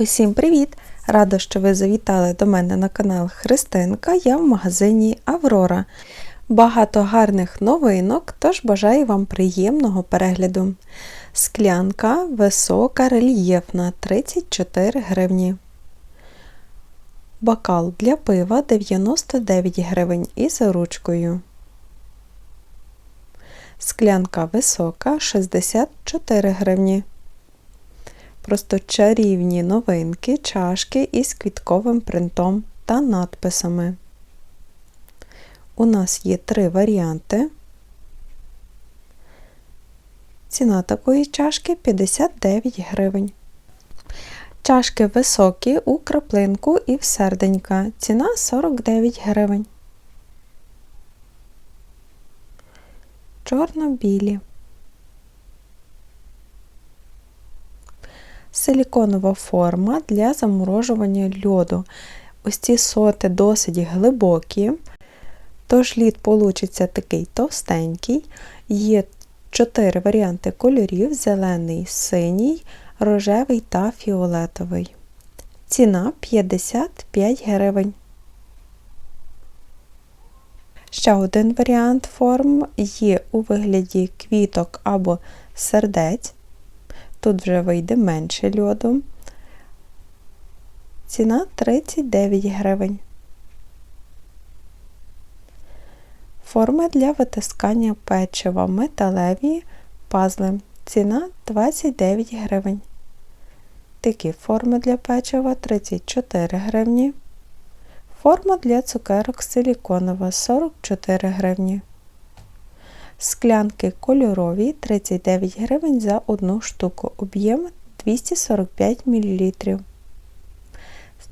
Усім привіт! Рада, що ви завітали до мене на канал Христинка. Я в магазині Аврора. Багато гарних новинок, тож бажаю вам приємного перегляду. Склянка висока, рельєфна 34 гривні. Бокал для пива 99 гривень із ручкою. Склянка висока 64 гривні. Просто чарівні новинки, чашки із квітковим принтом та надписами. У нас є три варіанти. Ціна такої чашки 59 гривень. Чашки високі у краплинку і в серденька. Ціна 49 гривень. Чорно-білі. Силіконова форма для заморожування льоду. Ось ці соти досить глибокі, тож лід получиться такий товстенький. Є 4 варіанти кольорів: зелений, синій, рожевий та фіолетовий. Ціна 55 гривень. Ще один варіант форм є у вигляді квіток або сердець. Тут вже вийде менше льоду. Ціна 39 гривень. Форми для витискання печива металеві пазли. Ціна 29 гривень. Такі форми для печива 34 гривні. Форма для цукерок силіконова 44 гривні. Склянки кольорові 39 гривень за одну штуку. Об'єм 245 мл.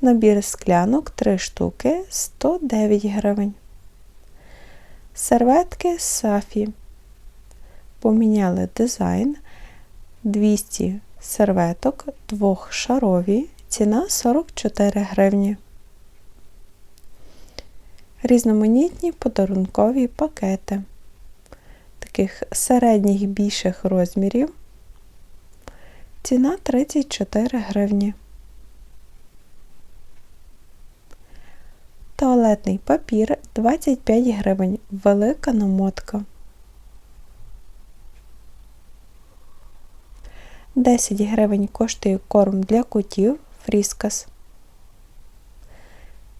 Набір склянок 3 штуки 109 гривень. Серветки Сафі. Поміняли дизайн 200 серветок двохшарові. Ціна 44 гривні. Різноманітні подарункові пакети таких середніх більших розмірів. Ціна 34 гривні. Туалетний папір 25 гривень. Велика намотка. 10 гривень коштує корм для котів Фріскас.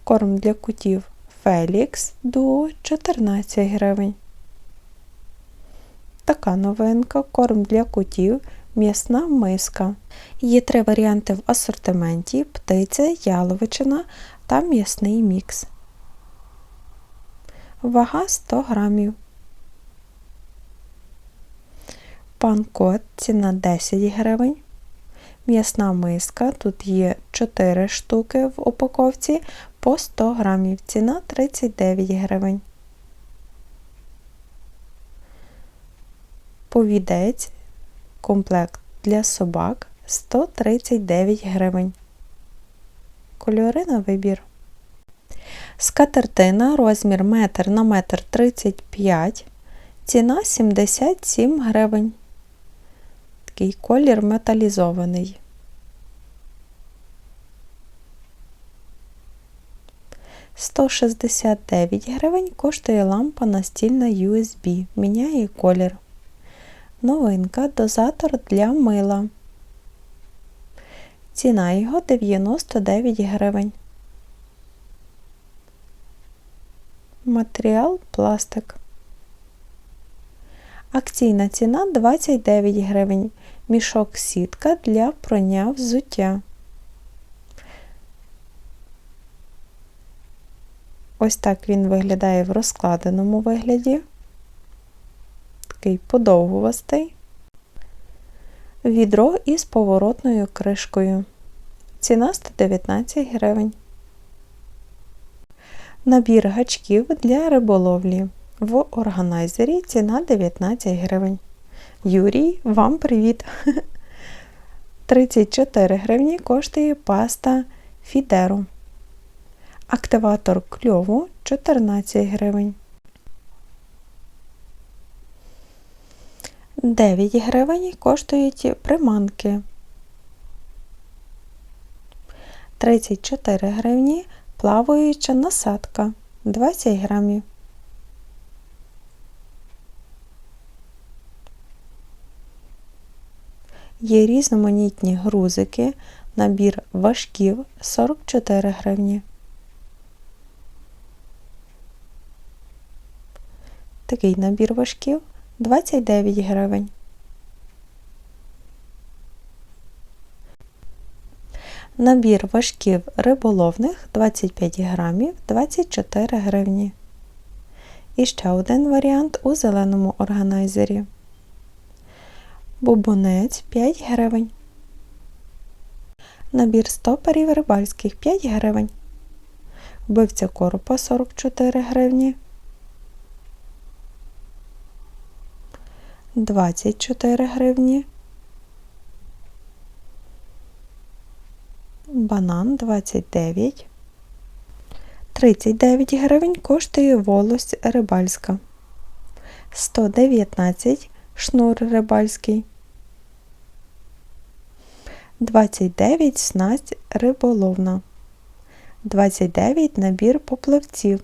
Корм для котів Фелікс до 14 гривень. Така новинка, корм для котів, м'ясна миска. Є три варіанти в асортименті: птиця, яловичина та м'ясний мікс. Вага 100 грамів. Пан-кот ціна 10 гривень. М'ясна миска. Тут є 4 штуки в упаковці по 100 грамів. Ціна 39 гривень. Повідець, комплект для собак 139 гривень. Кольори на вибір. Скатертина розмір 1 на 1,35 м. Ціна 77 гривень. Такий колір металізований. Сто шістдесят гривень коштує лампа настільна USB. Міняє колір. Новинка дозатор для мила. Ціна його 99 гривень. Матеріал пластик. Акційна ціна 29 гривень. Мішок сітка для прання взуття. Ось так він виглядає в розкладеному вигляді такий подовгувастий. Відро із поворотною кришкою. Ціна 119 гривень. Набір гачків для риболовлі. В органайзері ціна 19 гривень. Юрій, вам привіт! 34 гривні коштує паста Фідеру. Активатор кльову 14 гривень. 9 гривень коштують приманки. 34 гривні, плаваюча насадка 20 грамів. Є різноманітні грузики, набір важків 44 гривні. Такий набір важків 29 гривень. Набір важків риболовних 25 грамів 24 гривні. І ще один варіант у зеленому органайзері. Бубонець 5 гривень. Набір стоперів рибальських 5 гривень. Вбивця коропа 44 гривні. 24 гривні. Банан 29. 39 гривень коштує волость рибальська. 119 шнур рибальський. 29 снасть риболовна. 29 набір поплавців.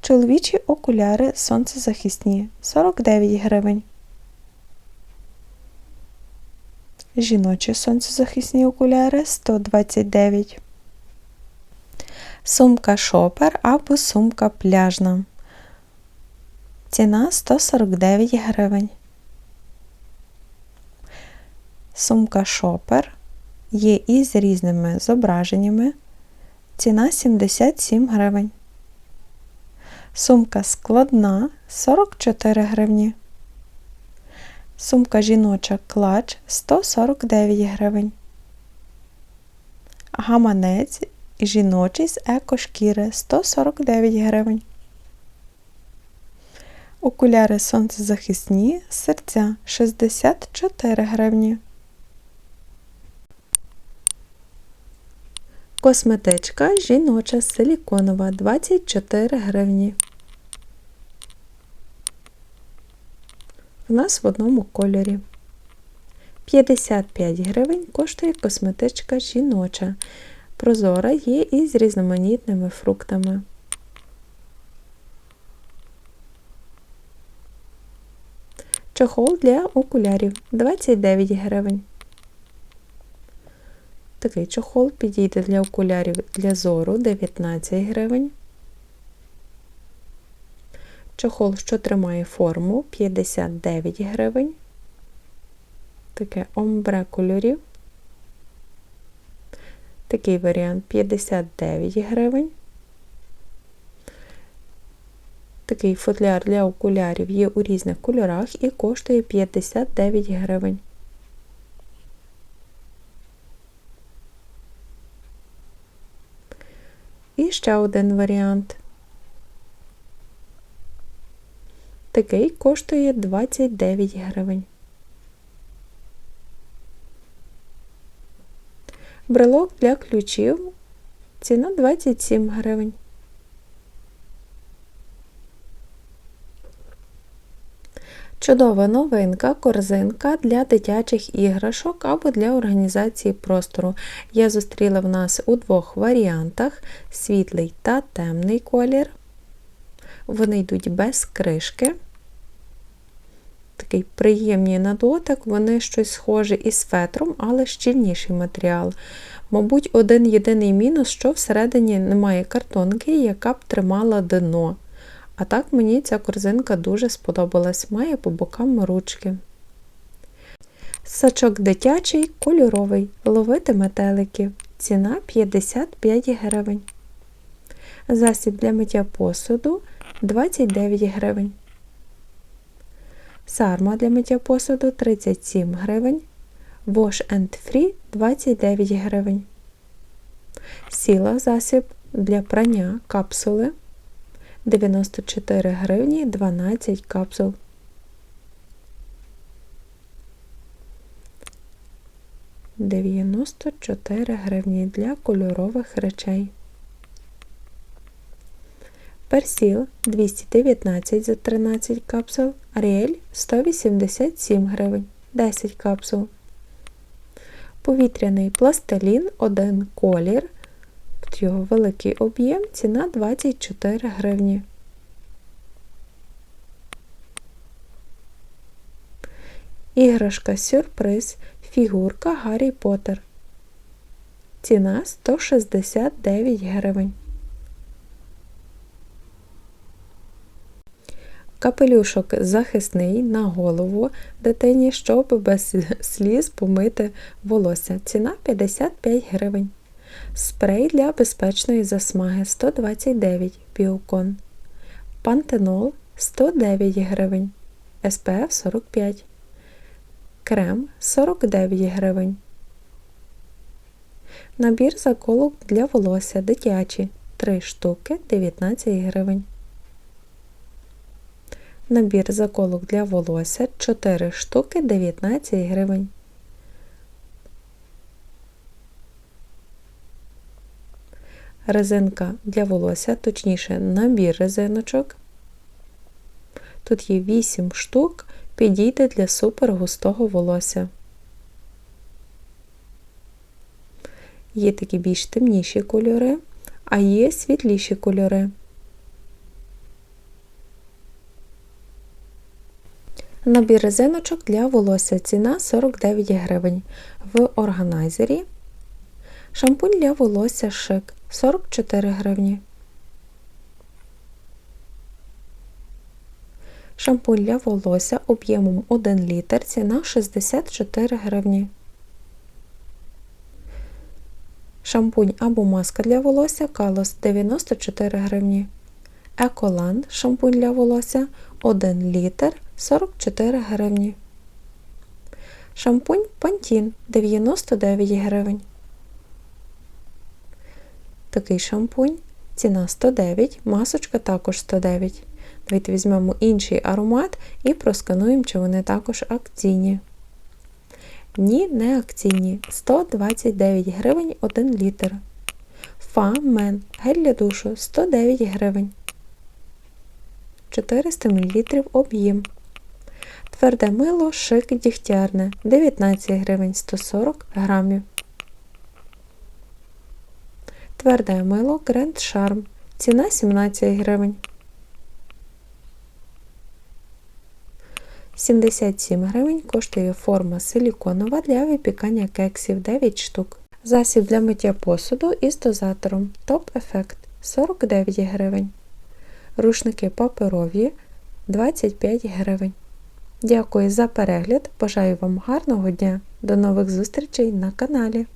Чоловічі окуляри сонцезахисні 49 гривень. Жіночі сонцезахисні окуляри 129. Сумка шопер або сумка пляжна. Ціна 149 гривень. Сумка шопер є із різними зображеннями. Ціна 77 гривень. Сумка складна 44 гривні. Сумка жіноча клач 149 гривень. Гаманець жіночий з екошкіри 149 гривень. Окуляри сонцезахисні серця 64 гривні. Косметичка жіноча силіконова 24 гривні. У нас в одному кольорі. 55 гривень коштує косметичка жіноча. Прозора є із різноманітними фруктами. Чохол для окулярів 29 гривень. Такий чохол підійде для окулярів для зору 19 гривень. Чохол, що тримає форму 59 гривень. Таке омбре кольорів. Такий варіант 59 гривень. Такий футляр для окулярів є у різних кольорах і коштує 59 гривень. І ще один варіант. Такий коштує 29 гривень. Брелок для ключів. Ціна 27 гривень. Чудова новинка, корзинка для дитячих іграшок або для організації простору. Я зустріла в нас у двох варіантах: світлий та темний колір. Вони йдуть без кришки. Такий приємний на дотик, вони щось схоже із фетром, але щільніший матеріал. Мабуть, один єдиний мінус, що всередині немає картонки, яка б тримала дно. А так мені ця корзинка дуже сподобалась, має по бокам ручки. Сачок дитячий, кольоровий, ловити метеликів. Ціна 55 гривень. Засіб для миття посуду 29 гривень. Сарма для миття посуду 37 гривень. Wash and Free 29 гривень. Сіла засіб для прання капсули 94 гривні 12 капсул. Дев'яносто чотири гривні для кольорових речей. Персіл 219 за 13 капсул, Аріель 187 гривень 10 капсул. Повітряний пластилін, один колір. Його великий об'єм, ціна 24 гривні. Іграшка сюрприз, фігурка Гаррі Поттер. Ціна 169 гривень. Капелюшок захисний на голову дитині, щоб без сліз помити волосся. Ціна 55 гривень. Спрей для безпечної засмаги 129 біокон. Пантенол 109 гривень. SPF 45. Крем 49 гривень. Набір заколок для волосся дитячі 3 штуки 19 гривень. Набір заколок для волосся 4 штуки 19 гривень. Резинка для волосся, точніше, набір резиночок. Тут є 8 штук, підійде для супер густого волосся. Є такі більш темніші кольори, а є світліші кольори. Набір резиночок для волосся ціна 49 гривень. В органайзері. Шампунь для волосся шик 44 гривні. Шампунь для волосся об'ємом 1 літр ціна 64 гривні. Шампунь або маска для волосся Калос 94 гривні. Еколанд шампунь для волосся 1 літр 44 гривні. Шампунь Пантін 99 гривень. Такий шампунь. Ціна 109, масочка також 109. Давайте візьмемо інший аромат і проскануємо, чи вони також акційні. Ні, не акційні. 129 гривень 1 літр. Фа-мен гель для душу 109 гривень. 400 мл об'єм. Тверде мило шик дігтярне 19 гривень 140 грамів. Тверде мило Grand Charm. Ціна 17 гривень. 77 гривень коштує форма силіконова для випікання кексів 9 штук. Засіб для миття посуду із дозатором Top Effect 49 гривень. Рушники паперові 25 гривень. Дякую за перегляд. Бажаю вам гарного дня. До нових зустрічей на каналі.